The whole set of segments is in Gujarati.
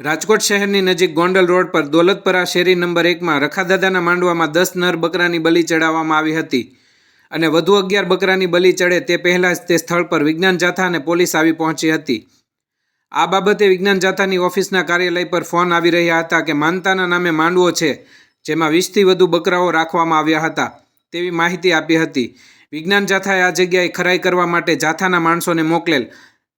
રાજકોટ શહેરની નજીક ગોંડલ રોડ પર દોલતપરા શેરી નંબર એકમાં રખાદાદાના માંડવામાં દસ નર બકરાની બલી ચડાવવામાં આવી હતી અને વધુ અગિયાર બકરાની બલી ચડે તે પહેલાં જ તે સ્થળ પર વિજ્ઞાન જાથા અને પોલીસ આવી પહોંચી હતી. આ બાબતે વિજ્ઞાન જાથાની ઓફિસના કાર્યાલય પર ફોન આવી રહ્યા હતા કે માનતાના નામે માંડવો છે, જેમાં વીસથી વધુ બકરાઓ રાખવામાં આવ્યા હતા તેવી માહિતી આપી હતી. વિજ્ઞાન જાથાએ આ જગ્યાએ ખરાઈ કરવા માટે જાથાના માણસોને મોકલેલ,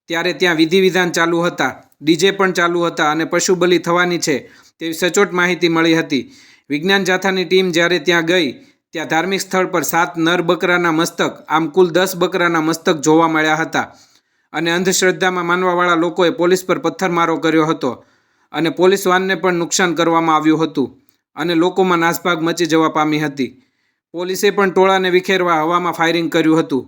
ત્યારે ત્યાં વિધિ વિધાન ચાલુ હતા. ડીજે પણ ચાલુ હતા અને પશુ બલિ થવાની છે તેવી સચોટ માહિતી મળી હતી. વિજ્ઞાન જાથાની ટીમ જ્યારે ત્યાં ગઈ, ત્યાં ધાર્મિક સ્થળ પર સાત નર બકરાના મસ્તક, આમ કુલ દસ બકરાના મસ્તક જોવા મળ્યા હતા. અને અંધશ્રદ્ધામાં માનવાવાળા લોકોએ પોલીસ પર પથ્થરમારો કર્યો હતો અને પોલીસ વાનને પણ નુકસાન કરવામાં આવ્યું હતું અને લોકોમાં નાસભાગ મચી જવા પામી હતી. પોલીસે પણ ટોળાને વિખેરવા હવામાં ફાયરિંગ કર્યું હતું.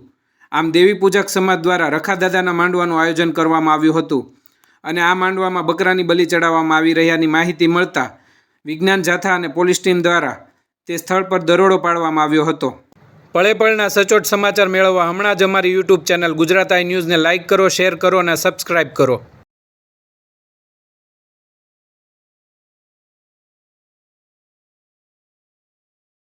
આમ દેવી પૂજક સમાજ દ્વારા રખાદાદાના માંડવાનું આયોજન કરવામાં આવ્યું હતું. અને આ માંડવામાં બકરાની બલિ ચડાવવામાં આવી રહ્યાની માહિતી મળતા વિજ્ઞાન જાથા અને પોલીસ ટીમ દ્વારા તે સ્થળ પર દરોડો પાડવામાં આવ્યો હતો. પળે પળના સચોટ સમાચાર મેળવવા હમણાં જ અમારી યુટ્યુબ ચેનલ ગુજરાત આઈ ન્યૂઝને લાઇક કરો, શેર કરો અને સબસ્ક્રાઇબ કરો.